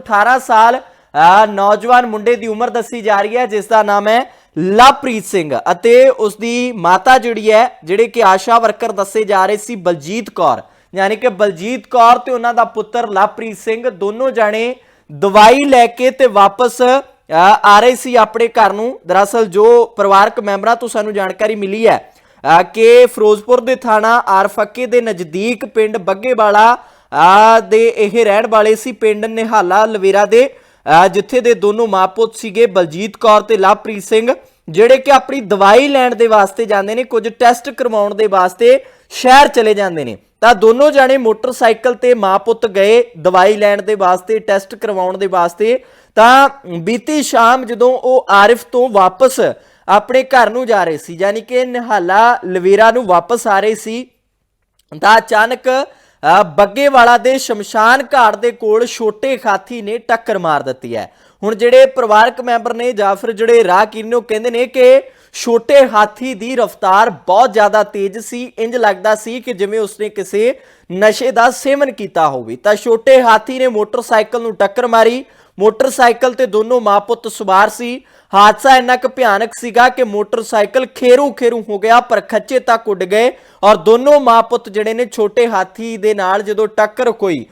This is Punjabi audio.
18 ਸਾਲ ਨੌਜਵਾਨ ਮੁੰਡੇ ਦੀ ਉਮਰ ਦੱਸੀ ਜਾ ਰਹੀ ਹੈ ਜਿਸ ਦਾ ਨਾਮ ਹੈ ਲਵਪ੍ਰੀਤ ਸਿੰਘ ਅਤੇ ਉਸ ਦੀ ਮਾਤਾ ਜਿਹੜੀ ਹੈ ਜਿਹੜੇ ਕਿ ਆਸ਼ਾ ਵਰਕਰ ਦੱਸੇ ਜਾ ਰਹੇ ਸੀ ਬਲਜੀਤ ਕੌਰ। ਯਾਨੀ ਕਿ ਬਲਜੀਤ ਕੌਰ ਤੇ ਉਹਨਾਂ ਦਾ ਪੁੱਤਰ ਲਵਪ੍ਰੀਤ ਸਿੰਘ ਦੋਨੋਂ ਜਾਣੇ ਦਵਾਈ ਲੈ ਕੇ ਤੇ ਵਾਪਸ ਆ ਰਹੇ ਸੀ ਆਪਣੇ ਘਰ ਨੂੰ। ਦਰਅਸਲ ਜੋ ਪਰਿਵਾਰਕ ਮੈਂਬਰਾਂ ਤੋਂ ਸਾਨੂੰ ਜਾਣਕਾਰੀ ਮਿਲੀ ਹੈ ਅ, ਕਿ ਫਿਰੋਜ਼ਪੁਰ ਦੇ ਥਾਣਾ ਆਰਫੱਕੇ ਦੇ ਨਜ਼ਦੀਕ ਪਿੰਡ ਬੱਗੇਵਾਲਾ ਅ, ਦੇ ਇਹ ਰਹਿਣ ਵਾਲੇ ਸੀ ਪਿੰਡ ਨਿਹਾਲਾ ਲਵੇਰਾ ਦੇ ਜਿੱਥੇ ਦੇ ਦੋਨੋਂ ਮਾਪੁੱਤ ਸੀਗੇ ਬਲਜੀਤ ਕੌਰ ਤੇ ਲਵਪ੍ਰੀਤ ਸਿੰਘ, ਜਿਹੜੇ ਕਿ ਆਪਣੀ ਦਵਾਈ ਲੈਣ ਦੇ ਵਾਸਤੇ ਜਾਂਦੇ ਨੇ, ਕੁਝ ਟੈਸਟ ਕਰਵਾਉਣ ਦੇ ਵਾਸਤੇ ਸ਼ਹਿਰ ਚਲੇ ਜਾਂਦੇ ਨੇ। ਤਾਂ ਦੋਨੋਂ ਜਾਣੇ ਮੋਟਰਸਾਈਕਲ ਤੇ ਮਾਂ ਪੁੱਤ ਗਏ ਦਵਾਈ ਲੈਣ ਦੇ ਵਾਸਤੇ, ਟੈਸਟ ਕਰਵਾਉਣ ਦੇ ਵਾਸਤੇ। ਤਾਂ ਬੀਤੀ ਸ਼ਾਮ ਜਦੋਂ ਉਹ ਆਰਿਫ ਤੋਂ ਵਾਪਸ ਆਪਣੇ ਘਰ ਨੂੰ ਜਾ ਰਹੇ ਸੀ, ਯਾਨੀ ਕਿ ਨਿਹਾਲਾ ਲਵੇਰਾ ਨੂੰ ਵਾਪਸ ਆ ਰਹੇ ਸੀ, ਤਾਂ ਅਚਾਨਕ ਬੱਗੇਵਾਲਾ ਦੇ ਸ਼ਮਸ਼ਾਨ ਘਾਟ ਦੇ ਕੋਲ ਛੋਟੇ ਹਾਥੀ ਨੇ ਟੱਕਰ ਮਾਰ ਦਿੱਤੀ ਹੈ। ਹੁਣ ਜਿਹੜੇ ਪਰਿਵਾਰਕ ਮੈਂਬਰ ਨੇ ਜਾਂ ਫਿਰ ਜਿਹੜੇ ਰਾਹਗੀਰ ਨੇ ਉਹ ਕਹਿੰਦੇ ਨੇ ਕਿ ਛੋਟੇ ਹਾਥੀ ਦੀ ਰਫ਼ਤਾਰ ਬਹੁਤ ਜ਼ਿਆਦਾ ਤੇਜ਼ ਸੀ। ਇੰਜ ਲੱਗਦਾ ਸੀ ਕਿ ਜਿਵੇਂ ਉਸਨੇ ਕਿਸੇ ਨਸ਼ੇ ਦਾ ਸੇਵਨ ਕੀਤਾ ਹੋਵੇ। ਤਾਂ ਛੋਟੇ ਹਾਥੀ ਨੇ ਮੋਟਰਸਾਈਕਲ ਨੂੰ ਟੱਕਰ ਮਾਰੀ। ਮੋਟਰਸਾਈਕਲ ਤੇ ਦੋਨੋਂ ਮਾਂ ਪੁੱਤ ਸਵਾਰ ਸੀ। ਹਾਦਸਾ ਇੰਨਾ ਕੁ ਭਿਆਨਕ ਸੀਗਾ ਕਿ ਮੋਟਰਸਾਈਕਲ ਖੇਰੂ ਖੇਰੂ ਹੋ ਗਿਆ, ਪਰ ਖੱਚੇ ਤੱਕ ਉੱਡ ਗਏ ਔਰ ਦੋਨੋਂ ਮਾਂ ਪੁੱਤ ਜਿਹੜੇ ਨੇ ਛੋਟੇ ਹਾਥੀ ਦੇ ਨਾਲ ਜਦੋਂ ਟੱਕਰ ਹੋਈ